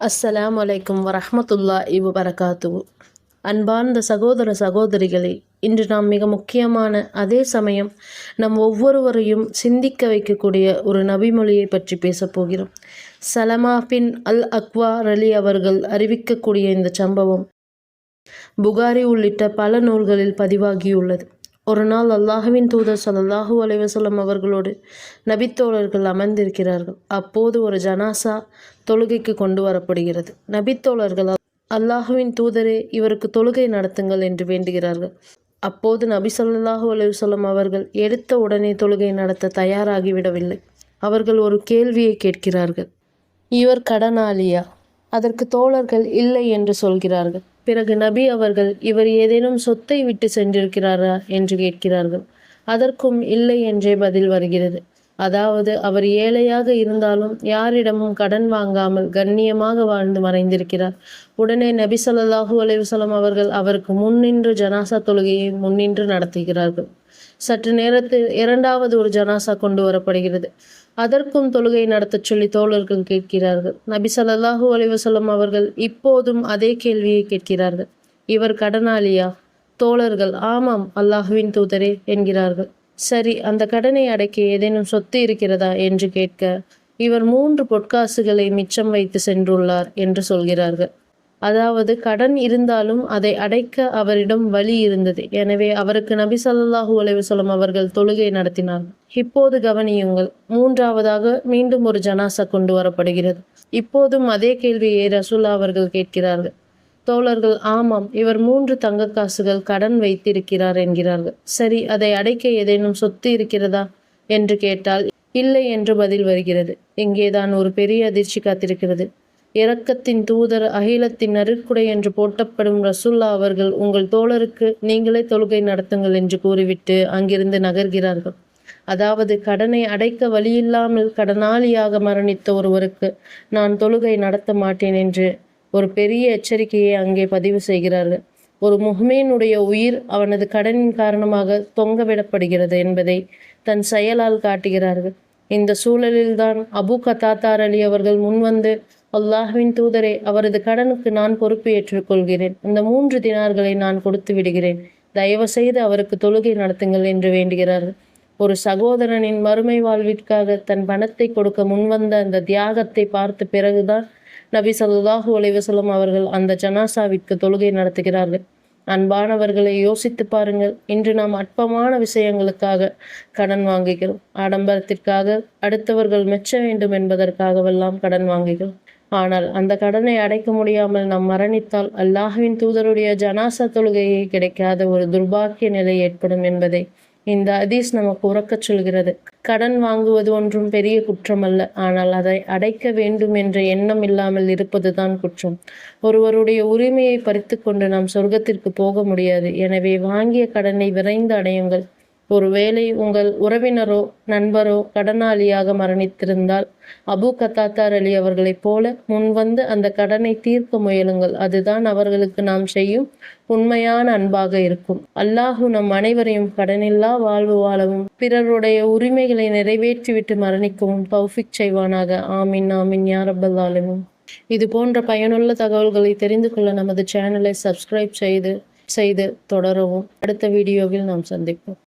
அஸ்ஸலாம் வலைக்கும் வரஹமத்துல்லா இவு வரகாத்து அன்பார்ந்த சகோதர சகோதரிகளே இன்று நாம் மிக முக்கியமான அதே சமயம் நம் ஒவ்வொருவரையும் சிந்திக்க வைக்கக்கூடிய ஒரு நபிமொழியை பற்றி பேசப் போகிறோம். சலமா பின் அல் அக்வா ரலி அவர்கள் அறிவிக்கக்கூடிய இந்த சம்பவம் புகாரி உள்ளிட்ட பல நூல்களில் பதிவாகியுள்ளது. ஒரு நாள் அல்லாஹுவின் தூதர் சல்லாஹூ அலைவசல்லம் அவர்களோடு நபித்தோழர்கள் அமர்ந்திருக்கிறார்கள். அப்போது ஒரு ஜனாசா தொழுகைக்கு கொண்டு வரப்படுகிறது. நபித்தோழர்கள் அல்லாஹுவின் தூதரே இவருக்கு தொழுகை நடத்துங்கள் என்று வேண்டுகிறார்கள். அப்போது நபி ஸல்லல்லாஹு அலைஹி அவர்கள் எடுத்த உடனே தொழுகை நடத்த தயாராகிவிடவில்லை அவர்கள் ஒரு கேள்வியை கேட்கிறார்கள். இவர் கடனாளியா? அதற்கு தோழர்கள் இல்லை என்று சொல்கிறார்கள். பிறகு நபி அவர்கள் இவர் ஏதேனும் சொத்தை விட்டு சென்றிருக்கிறாரா? என்று கேட்கிறார்கள். அதற்கும் இல்லை என்றே பதில் வருகிறது. அதாவது அவர் ஏழையாக இருந்தாலும் யாரிடமும் கடன் வாங்காமல் கண்ணியமாக வாழ்ந்து மறைந்திருக்கிறார். உடனே நபி ஸல்லல்லாஹு அலைவசலம் அவர்கள் அவருக்கு முன்னின்று ஜனாசா தொழுகையை முன்னின்று நடத்துகிறார்கள். சற்று நேரத்தில் இரண்டாவது ஒரு ஜனாசா கொண்டு வரப்படுகிறது. அதற்கும் தொழுகை நடத்தச் சொல்லி தோழர்கள் கேட்கிறார்கள். நபி ஸல்லல்லாஹு அலிவசல்லம் அவர்கள் இப்போதும் அதே கேள்வியை கேட்கிறார்கள். இவர் கடனாளியா? தோழர்கள் ஆமாம் அல்லாஹுவின் தூதரே என்கிறார்கள். சரி அந்த கடனை அடைக்க ஏதேனும் சொத்து இருக்கிறதா? என்று கேட்க இவர் மூன்று பொற்காசுகளை மிச்சம் வைத்து சென்றுள்ளார் என்று சொல்கிறார்கள். அதாவது கடன் இருந்தாலும் அதை அடைக்க அவரிடம் வழி இருந்தது. எனவே அவருக்கு நபி சல்லாஹூ அலைவசலம் அவர்கள் தொழுகை நடத்தினார். இப்போது கவனியுங்கள் மூன்றாவதாக மீண்டும் ஒரு ஜனாசா கொண்டு வரப்படுகிறது. இப்போதும் அதே கேள்வியை ரசூல்லா அவர்கள் கேட்கிறார்கள். தோழர்கள் ஆமாம் இவர் மூன்று தங்க காசுகள் கடன் வைத்திருக்கிறார் என்கிறார்கள். சரி அதை அடைக்க ஏதேனும் சொத்து இருக்கிறதா? என்று கேட்டால் இல்லை என்று பதில் வருகிறது. இங்கேதான் ஒரு பெரிய அதிர்ச்சி காத்திருக்கிறது. இரக்கத்தின் தூதர் அகிலத்தின் நறுக்குடை என்று போட்டப்படும் ரசுல்லா அவர்கள் உங்கள் தோழருக்கு நீங்களே தொழுகை நடத்துங்கள் என்று கூறிவிட்டு அங்கிருந்து நகர்கிறார்கள். அதாவது கடனை அடைக்க வழியில்லாமல் கடனாளியாக மரணித்த ஒருவருக்கு நான் தொழுகை நடத்த மாட்டேன் என்று ஒரு பெரிய எச்சரிக்கையை அங்கே பதிவு செய்கிறார்கள். ஒரு முஹ்மீனுடைய உயிர் அவனது கடனின் காரணமாக தொங்கவிடப்படுகிறது என்பதை தன் செயலால் காட்டுகிறார்கள். இந்த சூழலில்தான் அபு கத்தாத்தார் அலி அவர்கள் முன்வந்து அல்லாஹ்வின் தூதரே அவரது கடனுக்கு நான் பொறுப்பு ஏற்றுக்கொள்கிறேன். அந்த மூன்று தினார்களை நான் கொடுத்து விடுகிறேன். தயவு செய்து அவருக்கு தொழுகை நடத்துங்கள் என்று வேண்டுகிறார்கள் ஒரு சகோதரனின் மறுமை வாழ்விற்காக தன் பணத்தை கொடுக்க முன்வந்த அந்த தியாகத்தை பார்த்த பிறகுதான் நபி ஸல்லல்லாஹு அலைஹி அவர்கள் அந்த ஜனாசாவிற்கு தொழுகை நடத்துகிறார்கள். அன்பானவர்களை யோசித்து பாருங்கள். இன்று நாம் அற்பமான விஷயங்களுக்காக கடன் வாங்குகிறோம். ஆடம்பரத்திற்காக அடுத்தவர்கள் மெச்ச வேண்டும் என்பதற்காகவெல்லாம் கடன் வாங்குகிறோம். ஆனால் அந்த கடனை அடைக்க முடியாமல் நாம் மரணித்தால் அல்லாஹுவின் தூதருடைய ஜனாசா தொழுகையை கிடைக்காத ஒரு துர்பாக்கிய நிலை ஏற்படும் என்பதை இந்த அதீஸ் நமக்கு உறக்கச் சொல்கிறது. கடன் வாங்குவது ஒன்றும் பெரிய குற்றம் அல்ல ஆனால் அதை அடைக்க வேண்டும் என்ற எண்ணம் இல்லாமல் இருப்பதுதான் குற்றம். ஒருவருடைய உரிமையை பறித்து கொண்டு நாம் சொர்க்கத்திற்கு போக முடியாது. எனவே வாங்கிய கடனை விரைந்து அடையுங்கள். ஒருவேளை உங்கள் உறவினரோ நண்பரோ கடனாளியாக மரணித்திருந்தால் அபு கத்தாத்தார் அலி அவர்களைப் போல முன்வந்து அந்த கடனை தீர்க்க முயலுங்கள். அதுதான் அவர்களுக்கு நாம் செய்யும் உண்மையான அன்பாக இருக்கும். அல்லாஹு நம் அனைவரையும் கடனில்லா வாழ்வு வாழவும் பிறருடைய உரிமைகளை நிறைவேற்றிவிட்டு மரணிக்கவும் பௌஃபிக் செய்வானாக. ஆமின் ஆமின் யாரப்பல் ஆலமும் இது போன்ற பயனுள்ள தகவல்களை தெரிந்து கொள்ள நமது சேனலை சப்ஸ்கிரைப் செய்து செய்து தொடரவும். அடுத்த வீடியோவில் நாம் சந்திப்போம்.